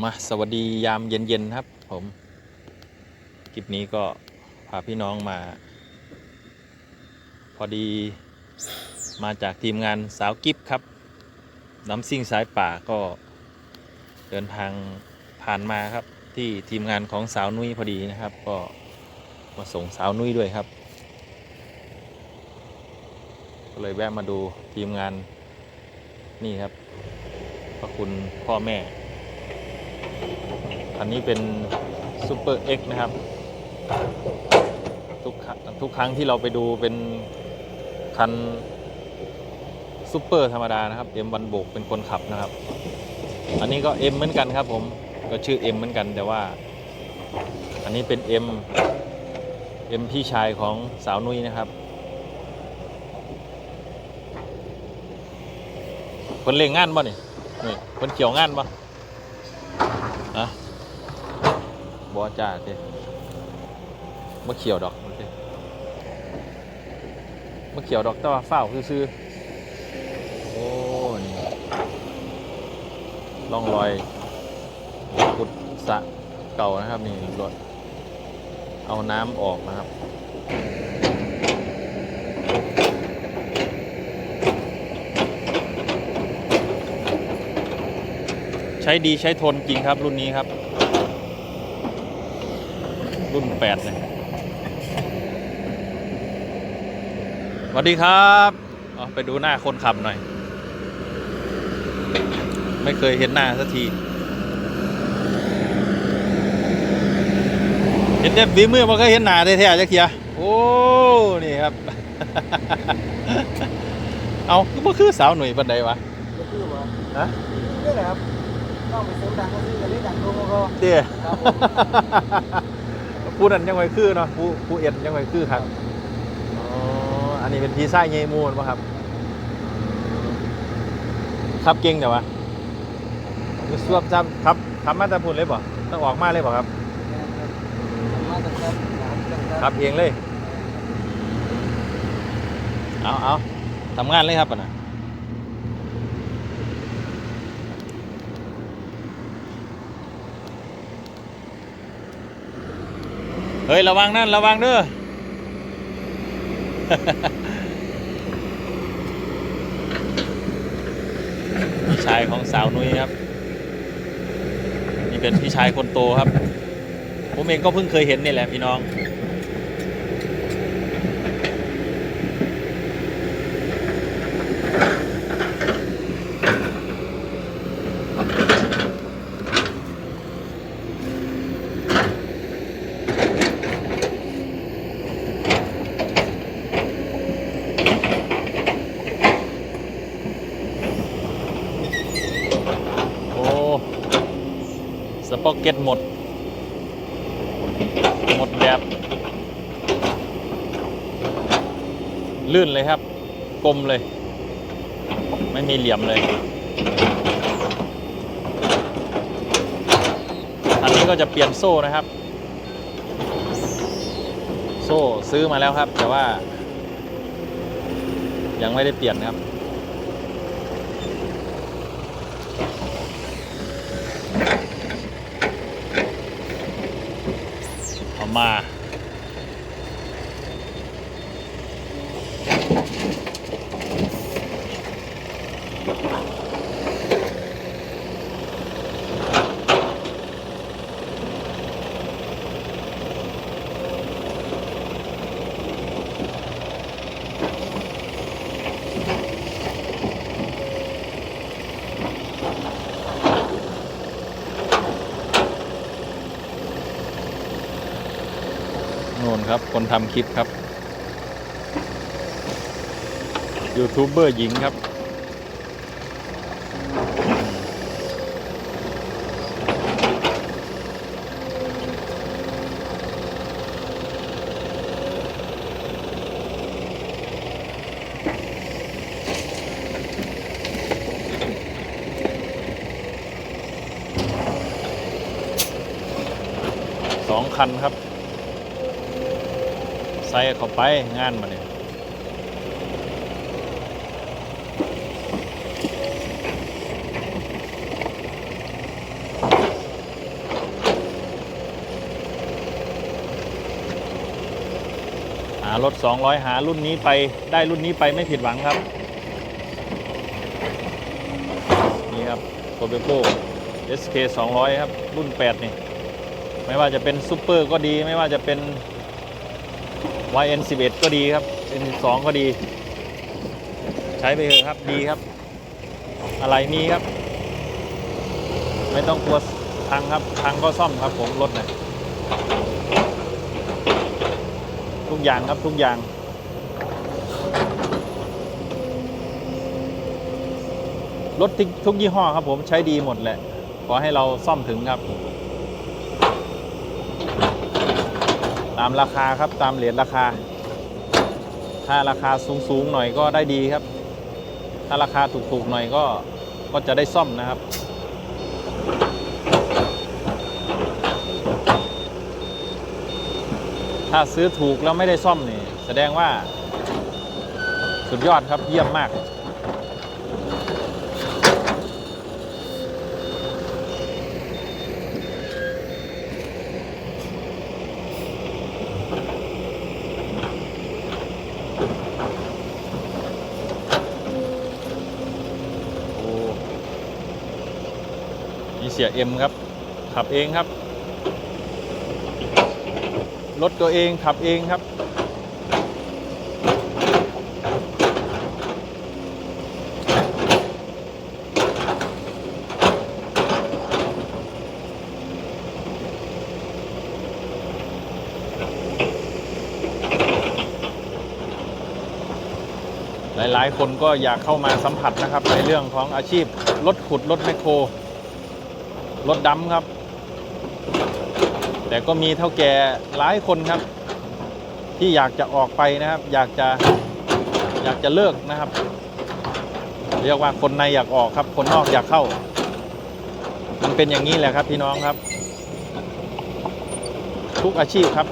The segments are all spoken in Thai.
มาสวัสดียามเย็นๆครับ ผม คลิปนี้ก็พาพี่น้องมา พอดีมาจากทีมงานสาวกิฟครับ น้ำซิ่งสายป่าก็เดินทางผ่านมาครับ ที่ทีมงานของสาวนุ้ยพอดีนะครับ ก็มาส่งสาวนุ้ยด้วยครับ ก็เลยแวะมาดูทีมงานนี่ครับพระคุณพ่อแม่ คันนี้เป็นซูเปอร์เอ็กนะครับ ทุกครั้งทุกครั้งที่เราไปดูเป็นคันซูเปอร์ธรรมดานะครับเอ็มวันโบกเป็นคนขับนะครับ อันนี้ก็เอ็มเหมือนกันครับผมก็ชื่อเอ็มเหมือนกันแต่ว่า อันนี้เป็นเอ็มเอ็มพี่ชายของสาวนุ้ยนะครับคนเล่งงานบ่นี่นี่คนเขียวงานบ่ อะบ อจ่าเด้มาเขียวดอกมาเขียวดอกแต่ว่าเฝ้าซื่อโอ้นี่ร่องรอยขุดสะเก่านะครับนี่รถเอาน้ำออกนะครับใช้ดีใช้ทนจริงครับรุ่นนี้ครับ รุ่นแปดเลยสวัสดีครับเอาไปดูหน้าคนขับหน่อย ไม่เคยเห็นหน้าสักทีเห็นแต่ฝีมือมันก็เห็นหน้าแท้ๆจักเทียโอ้นี่ครับ เอาก็บ่คือสาวหนุ่ยปันใดวะก็คือว่าฮะนี่แหละครับต้องไปเสริมดังก็ซื้อกันเลยดังโลโก้เตี้ยครับ ผมผู้นั้นยังไงคือเนาะผู้ผู้เอ็นยังไงคือครับอ๋ออันนี้เป็นพีซ่าเยมูนป่ะครับขับเก่งเดี๋ยววะคือสวบจำครับทำมาตาพุ่นเลยป่ะต้องออกมาเลยป่ะครับมาจากครับครับเองเลย เอาเอาทำงานเลยครับปะนะ เฮ้ย ระวังนั่น ระวังเด้อพี่ชายของสาวนุ้ยครับ นี่เป็นพี่ชายคนโตครับ ผมเองก็เพิ่งเคยเห็นนี่แหละพี่น้อง โอ้ส ป็อกเก็ตหมด หมดแบบ ลื่นเลยครับ กลมเลย ไม่มีเหลี่ยมเลย อันนี้ก็จะเปลี่ยนโซ่นะครับ โซ่ซื้อมาแล้วครับ แต่ว่า ยังไม่ได้เปลี่ยนนะครับ เอา มา ครับ คนทำคลิปครับ ยูทูบเบอร์หญิงครับสองคันครับ ใส่เข้าไปงานมาเนี่ยหารถ 200 หารุ่นนี้ไปได้รุ่นนี้ไปไม่ผิดหวังครับ นี่ครับโคเบโก้ SK 200 ครับ รุ่น 8 นี่ ไม่ว่าจะเป็นซูเปอร์ก็ดีไม่ว่าจะเป็น YN 11 ก็ดีครับ N 12 ก็ดี ใช้ไปเถอะครับดีครับ อะไรมีครับ ไม่ต้องกลัวพังครับพังก็ซ่อมครับผมรถนะทุกอย่างครับทุกอย่างรถทุกทุกยี่ห้อครับผมใช้ดีหมดแหละ ขอให้เราซ่อมถึงครับามราคาครับตามเหรียญราคา ถ้าราคาสูงๆหน่อยก็ได้ดีครับ ถ้าราคาถูกๆหน่อยก็ก็จะได้ซ่อมนะครับถ้าซื้อถูกแล้วไม่ได้ซ่อมนี่แสดงว่า สุดยอดครับเยี่ยมมาก มีเสียเอ็มครับ ขับเองครับ รถตัวเองขับเองครับ หลายๆ คนก็อยากเข้ามาสัมผัสนะครับ ในเรื่องของอาชีพรถขุดรถแมคโคร รถดำครับ แต่ก็มีเท่าแก่หลายคนครับ ที่อยากจะออกไปนะครับ อยากจะอยากจะเลิกนะครับ เรียกว่าคนในอยากออกครับ คนนอกอยากเข้า มันเป็นอย่างนี้แหละครับพี่น้องครับ ทุกอาชีพครับ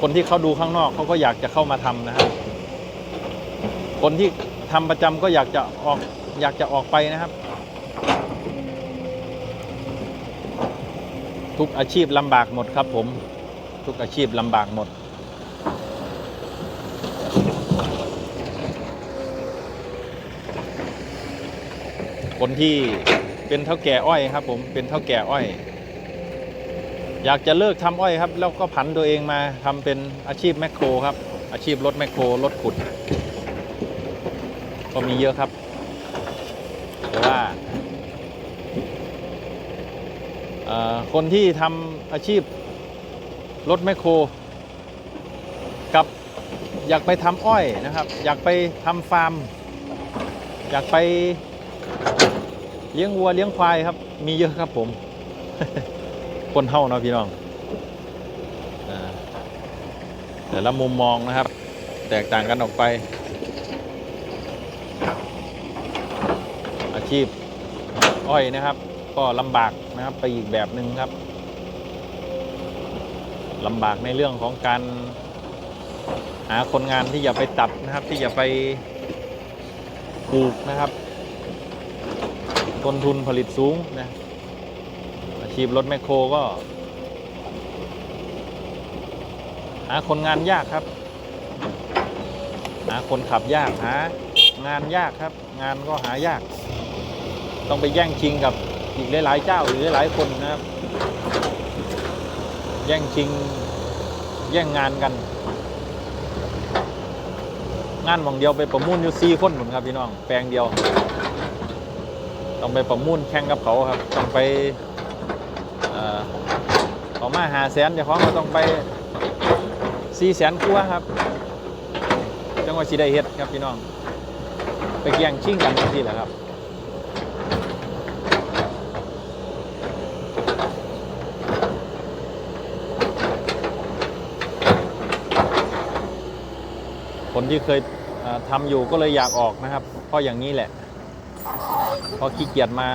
คนที่เขาดูข้างนอกเขาก็อยากจะเข้ามาทำนะครับคนที่ทำประจำก็อยากจะออกอยากจะออกไปนะครับ ทุกอาชีพลำบากหมดครับผม ทุกอาชีพลำบากหมด คนที่เป็นเท่าแก่อ้อยครับผมเป็นเท่าแก่อ้อย อยากจะเลิกทำอ้อยครับ แล้วก็ผันตัวเองมาทำเป็นอาชีพแมคโครครับ อาชีพรถแมคโครรถขุด ก็มีเยอะครับแต่ว่าเอ่อ คนที่ทำอาชีพรถแมคโคร กับอยากไปทำอ้อยนะครับ อยากไปทำฟาร์ม อยากไปเลี้ยงวัวเลี้ยงควายครับ มีเยอะครับผม คนเท่าเนาะพี่น้องอแต่ละมุมมองนะครับ แตกต่างกันออกไป อาชีพอ้อยนะครับ ก็ลำบาก นะครับ ไปอีกแบบหนึ่งครับลำบากในเรื่องของการหาคนงานที่จะไปตัดนะครับ ที่จะไปปลูกนะครับต้นทุนผลิตสูงนะอาชีพรถแมคโครก็ หาคนงานยากครับ หาคนขับยากหางานยากครับ งานก็หายาก ต้องไปแย่งชิงกับ อีกหลายๆเจ้าหรือหลายคนนะครับ แย่งชิงแย่งงานกัน งานหมองเดียวไปประมูลอยู่สี่คนหมครับพี่น้องแปลงเดียว ต้องไปประมูลแข่งกับเขาครับต้องไปเอ่อเขามาหาแสนเจ้าของก็ต้องไปสี่แสนกว่ครับจังหวัดสีได้เฮ็ดครับพี่น้อง ไปแย่งชิงกันที่แหละครับ คนที่เคยเอ่อทำอยู่ก็เลยอยากออกนะครับ เพราะอย่างนี้แหละพราะขี้เกียจมา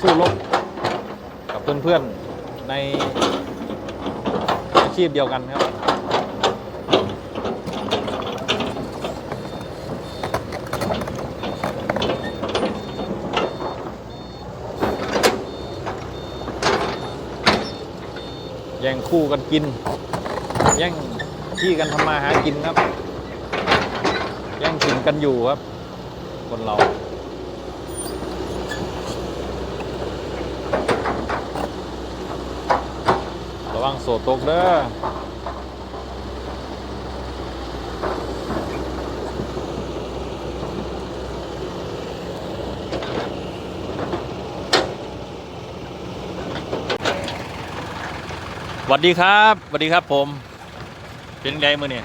สู้รบกับเพื่อนๆ ในอาชีพเดียวกันครับ แย่งคู่กันกิน แย่งที่กันทำมาหากินครับ ย่งชิงกันอยู่ครับ คนเราระวังโสตกเด้อสวัสดีครับสวัสดีครับผม เป็นไงมือเนี่ย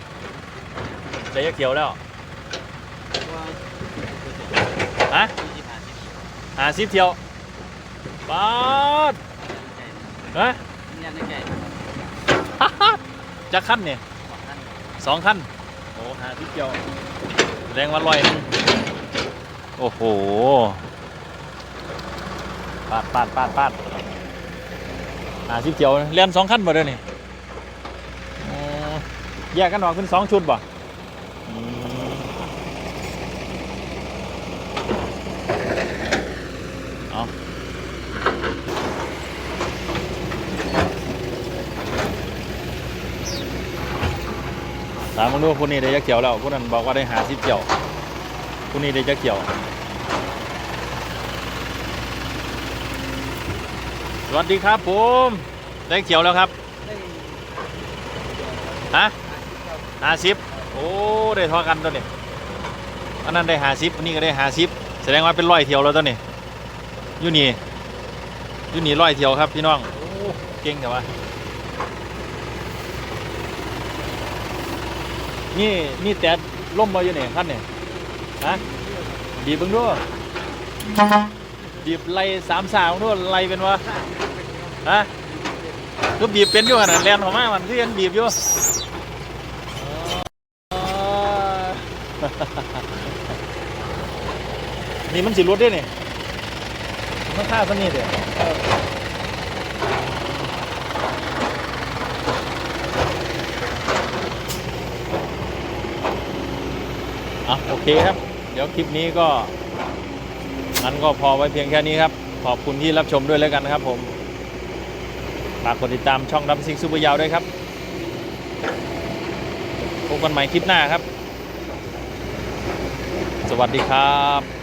ใจยะเขียวแล้ว ฮะหาซิเที่ยวป๊าดฮะจะขั้นเนี่ยสองขั้นโอ้หาซิเที่ยวแสดงว่าลอยหนึงโอ้โหปาดปาดปาดปาดหาซิเที่ยวเรียนสองขั้นบ่เด้อนี่อ๋อแยกกันออกเป็นสองชุดบ่อืม เอา ถามมึงดูผู้นี้ได้ยักเขียวแล้วผู้นั้นบอกว่าได้หาสิบเขียวผู้นี้ได้ยักเขียว สวัสดีครับ ผมได้เขียวแล้วครับฮะหาสิบโอ้ได้ทอกันตัวนี้อันนั้นได้หาสิบอันนี้ก็ได้หาสิบแสดงว่าเป็นร้อยเที่ยวแล้วตัวนี้อยู่นี่อยู่นี่ร้อยเที่ยวครับพี่น้องโอ้เก่งแต่ว่า นี่นี่แต่ล่มมาอยู่นี่ขั้นนี่ฮะดีบเบึงด้วยดีบไล่สามสาวด้วยไล่เป็นว่าฮะก็บีบเป็นอยู่ขนาดแลนของมามันก็ยังบีบอยู่อ๋อนี่มันสิรถด้วยนี่มันค่าสนิทเดี๋ยว อะโอเคครับ เดี๋ยวคลิปนี้ก็นั้นก็พอไว้เพียงแค่นี้ครับ ขอบคุณที่รับชมด้วยแล้วกันนะครับผมฝากกดติดตามช่องดับซิงซูเปอร์ยาวด้วยครับพบกันใหม่คลิปหน้าครับ สวัสดีครับ